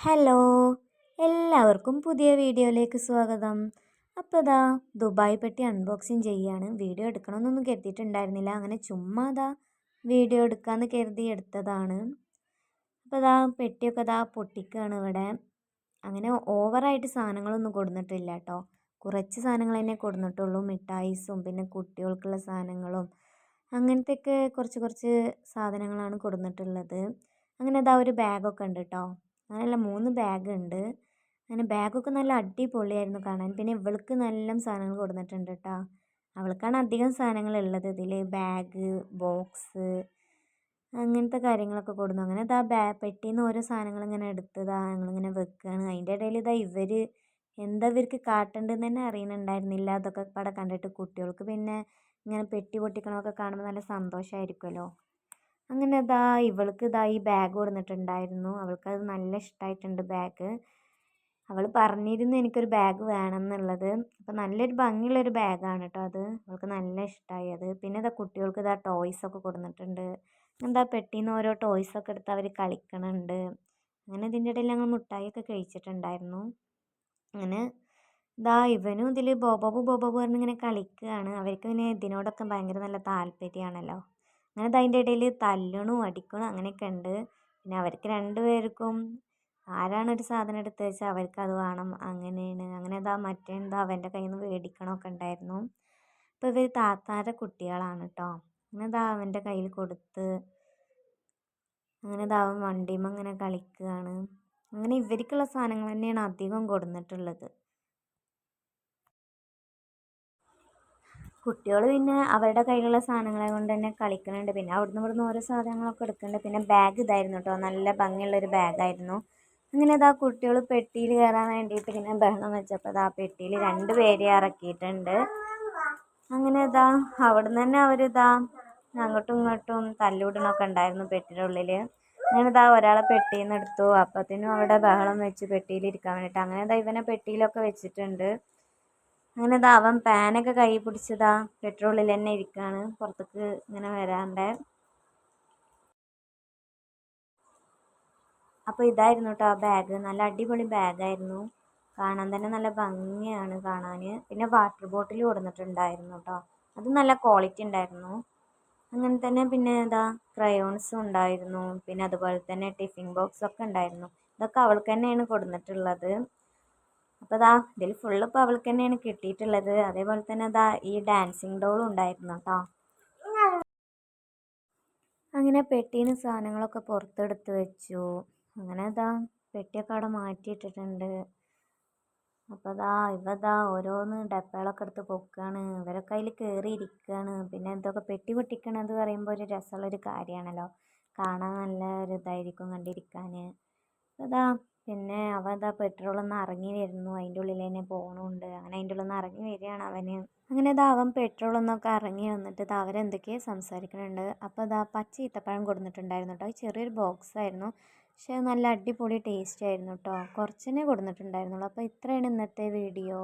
Hello എല്ലാവർക്കും പുതിയ വീഡിയോയിലേക്ക് സ്വാഗതം. അപ്പോൾ ഇതാ ദുബായ് പെട്ടി അൺബോക്സിങ് ചെയ്യാണ്. വീഡിയോ എടുക്കണമെന്നൊന്നും കരുതിയിട്ടുണ്ടായിരുന്നില്ല. അങ്ങനെ ചുമ്മാ ഇതാ വീഡിയോ എടുക്കാമെന്ന് കരുതി എടുത്തതാണ്. അപ്പോൾ ഇതാ പെട്ടിയൊക്കെ ഇതാ പൊട്ടിക്കുകയാണ് ഇവിടെ. അങ്ങനെ ഓവറായിട്ട് സാധനങ്ങളൊന്നും കൊടുത്തിട്ടില്ല കേട്ടോ കുറച്ച് സാധനങ്ങൾ തന്നെ കൊടുത്തിട്ടുള്ളൂ മിഠായിസും പിന്നെ കുട്ടികൾക്കുള്ള സാധനങ്ങളും. അങ്ങനത്തെയൊക്കെ കുറച്ച് കുറച്ച് സാധനങ്ങളാണ് കൊടുത്തിട്ടുള്ളത് അങ്ങനെ ഇതാ ഒരു ബാഗൊക്കെ ഉണ്ട് കേട്ടോ അങ്ങനെയല്ല മൂന്ന് ബാഗുണ്ട്. അങ്ങനെ ബാഗൊക്കെ നല്ല അടിപൊളിയായിരുന്നു കാണാൻ. പിന്നെ ഇവൾക്ക് നല്ല സാധനങ്ങൾ കൊടുത്തിട്ടുണ്ട് കേട്ടോ അവൾക്കാണ് അധികം സാധനങ്ങൾ ഉള്ളത് ഇതിൽ ബാഗ് ബോക്സ് അങ്ങനത്തെ കാര്യങ്ങളൊക്കെ കൊടുന്നു. അങ്ങനെ ഇതാ ബാ പെട്ടിയിൽ നിന്ന് ഓരോ സാധനങ്ങൾ ഇങ്ങനെ എടുത്തതാ ഞങ്ങളിങ്ങനെ വെക്കുകയാണ് അതിന്റെ ഇടയിൽ ഇതാ ഇവർ എന്താ ഇവർക്ക് കാട്ടേണ്ടതെന്ന് തന്നെ അറിയുന്നുണ്ടായിരുന്നില്ല. അതൊക്കെ അവിടെ കണ്ടിട്ട് കുട്ടികൾക്ക് പിന്നെ ഇങ്ങനെ പെട്ടി പൊട്ടിക്കണമൊക്കെ കാണുമ്പോൾ നല്ല സന്തോഷമായിരിക്കുമല്ലോ അങ്ങനെ ഇതാ ഇവൾക്ക് ഇതാ ഈ ബാഗ് കൊടുത്തിട്ടുണ്ടായിരുന്നു അത് നല്ല ഇഷ്ടമായിട്ടുണ്ട് ബാഗ് അവൾ പറഞ്ഞിരുന്നു എനിക്കൊരു ബാഗ് വേണം എന്നുള്ളത് അപ്പോൾ നല്ലൊരു ഭംഗിയുള്ളൊരു ബാഗാണ് കേട്ടോ അത്. അവൾക്ക് നല്ല ഇഷ്ടമായി അത്. പിന്നെ ഇതാ കുട്ടികൾക്ക് ഇതാ ടോയ്സ് ഒക്കെ കൊടുത്തിട്ടുണ്ട് എന്താ പെട്ടിയിൽ നിന്ന് ഓരോ ടോയ്സ് ഒക്കെ എടുത്ത് അവർ കളിക്കണുണ്ട്. അങ്ങനെ ഇതിന്റെ ഇടയിൽ ഞങ്ങൾ മുട്ടായിയൊക്കെ കഴിച്ചിട്ടുണ്ടായിരുന്നു. അങ്ങനെ ഇതാ ഇവനും ഇതിൽ ബോബോബു ബോബോബു പറഞ്ഞിങ്ങനെ കളിക്കുകയാണ് അവർക്ക് പിന്നെ ഇതിനോടൊക്കെ ഭയങ്കര നല്ല താല്പര്യമാണല്ലോ. അങ്ങനെ അതിന്റെ ഇടയിൽ തല്ലണു അടിക്കണു അങ്ങനെയൊക്കെ ഉണ്ട് പിന്നെ അവർക്ക് രണ്ടുപേർക്കും ആരാണ് ഒരു സാധനം എടുത്ത് വെച്ചാൽ അവർക്ക് അത് വേണം അങ്ങനെയാണ്. അങ്ങനെ ഇതാ മറ്റേ എന്താ അവന്റെ കയ്യിൽ നിന്ന് മേടിക്കണമൊക്കെ ഉണ്ടായിരുന്നു. അപ്പോൾ ഇവർ താത്താരുടെ കുട്ടികളാണ് കേട്ടോ അങ്ങനെ ഇതാ അവന്റെ കയ്യിൽ കൊടുത്ത് അങ്ങനെ ഇതാ അവൻ വണ്ടിയുമ്പോൾ അങ്ങനെ കളിക്കുകയാണ് അങ്ങനെ ഇവർക്കുള്ള സാധനങ്ങൾ തന്നെയാണ് അധികം കൊടുത്തിട്ടുള്ളത് കുട്ടികൾ പിന്നെ അവരുടെ കയ്യിലുള്ള സാധനങ്ങളെ കൊണ്ട് തന്നെ കളിക്കുന്നുണ്ട് പിന്നെ അവിടുന്ന് ഇവിടുന്ന് ഓരോ സാധനങ്ങളൊക്കെ എടുക്കുന്നുണ്ട് പിന്നെ ബാഗ് ഇതായിരുന്നു കേട്ടോ നല്ല ഭംഗിയുള്ളൊരു ബാഗായിരുന്നു അങ്ങനെ ഇതാ കുട്ടികൾ പെട്ടിയിൽ കയറാൻ വേണ്ടിയിട്ട് ഇങ്ങനെ ബഹളം വെച്ചപ്പോൾ ഇതാ പെട്ടിയിൽ രണ്ട് പേരെ ഇറക്കിയിട്ടുണ്ട്. അങ്ങനെ ഇതാ അവിടുന്ന് തന്നെ അവരിതാ അങ്ങോട്ടും ഇങ്ങോട്ടും തല്ലുവിടണമൊക്കെ ഉണ്ടായിരുന്നു പെട്ടിയുടെ ഉള്ളിൽ അങ്ങനെ ഇതാ ഒരാളെ പെട്ടിയിൽ നിന്ന് എടുത്തു. അപ്പത്തിനും അവിടെ ബഹളം വെച്ച് പെട്ടിയിൽ ഇരിക്കാൻ വേണ്ടിയിട്ട് അങ്ങനെ ഇതാ ഇവനെ പെട്ടിയിലൊക്കെ വെച്ചിട്ടുണ്ട്. അങ്ങനെ ഇതാ അവൻ പാനൊക്കെ കൈ പിടിച്ചതാ പെട്രോളിൽ തന്നെ ഇരിക്കുകയാണ് പുറത്തേക്ക് ഇങ്ങനെ വരാണ്ട്. അപ്പോൾ ഇതായിരുന്നു കേട്ടോ ആ ബാഗ് നല്ല അടിപൊളി ബാഗായിരുന്നു കാണാൻ തന്നെ നല്ല ഭംഗിയാണ് കാണാൻ പിന്നെ വാട്ടർ ബോട്ടിൽ കൊടുത്തിട്ടുണ്ടായിരുന്നു കേട്ടോ അത് നല്ല ക്വാളിറ്റി ഉണ്ടായിരുന്നു. അങ്ങനെ തന്നെ പിന്നെ ഇതാ ക്രയോൺസും ഉണ്ടായിരുന്നു. പിന്നെ അതുപോലെ തന്നെ ടിഫിൻ ബോക്സൊക്കെ ഉണ്ടായിരുന്നു. ഇതൊക്കെ അവൾക്ക് തന്നെയാണ് കൊടുത്തിട്ടുള്ളത് അപ്പോൾ ഇതാ ഇതിൽ ഫുള്ള് ഇപ്പോൾ അവൾക്ക് തന്നെയാണ് കിട്ടിയിട്ടുള്ളത്. അതേപോലെ തന്നെ ഇതാ ഈ ഡാൻസിങ് ഡോളും ഉണ്ടായിരുന്നു കേട്ടോ അങ്ങനെ പെട്ടിയിൽ നിന്ന് സാധനങ്ങളൊക്കെ പുറത്തെടുത്ത് വെച്ചു. അങ്ങനെ ഇതാ പെട്ടിയൊക്കെ അവിടെ മാറ്റിയിട്ടിട്ടുണ്ട്. അപ്പോൾ ഇതാ ഇവതാ ഓരോന്ന് ഡപ്പകളൊക്കെ എടുത്ത് പൊക്കുകയാണ് ഇവരൊക്കെ അതിൽ കയറി ഇരിക്കുകയാണ് പിന്നെ എന്തൊക്കെ പെട്ടി പൊട്ടിക്കണത് പറയുമ്പോൾ ഒരു രസമുള്ളൊരു കാര്യമാണല്ലോ. കാണാൻ നല്ല ഒരു ഇതായിരിക്കും കണ്ടിരിക്കാൻ ഇതാ പിന്നെ അവൻ ഇതാ പെട്രോളൊന്ന് ഇറങ്ങി വരുന്നു. അതിന്റെ ഉള്ളിൽ തന്നെ പോകണുണ്ട് അങ്ങനെ അതിന്റെ ഉള്ളിൽ നിന്ന് ഇറങ്ങി വരികയാണ് അവന്. അങ്ങനെ ഇതാ അവൻ പെട്രോളൊന്നൊക്കെ ഇറങ്ങി വന്നിട്ട് ഇതാ അവരെന്തൊക്കെയോ സംസാരിക്കുന്നുണ്ട്. അപ്പോൾ ഇതാ പച്ച ഈത്തപ്പഴം കൊടുത്തിട്ടുണ്ടായിരുന്നു കേട്ടോ. ചെറിയൊരു ബോക്സ് ആയിരുന്നു. പക്ഷേ നല്ല അടിപൊളി ടേസ്റ്റ് ആയിരുന്നു കേട്ടോ. കുറച്ച് തന്നെ കൊടുത്തിട്ടുണ്ടായിരുന്നുള്ളൂ. അപ്പോൾ ഇത്രയാണ് ഇന്നത്തെ വീഡിയോ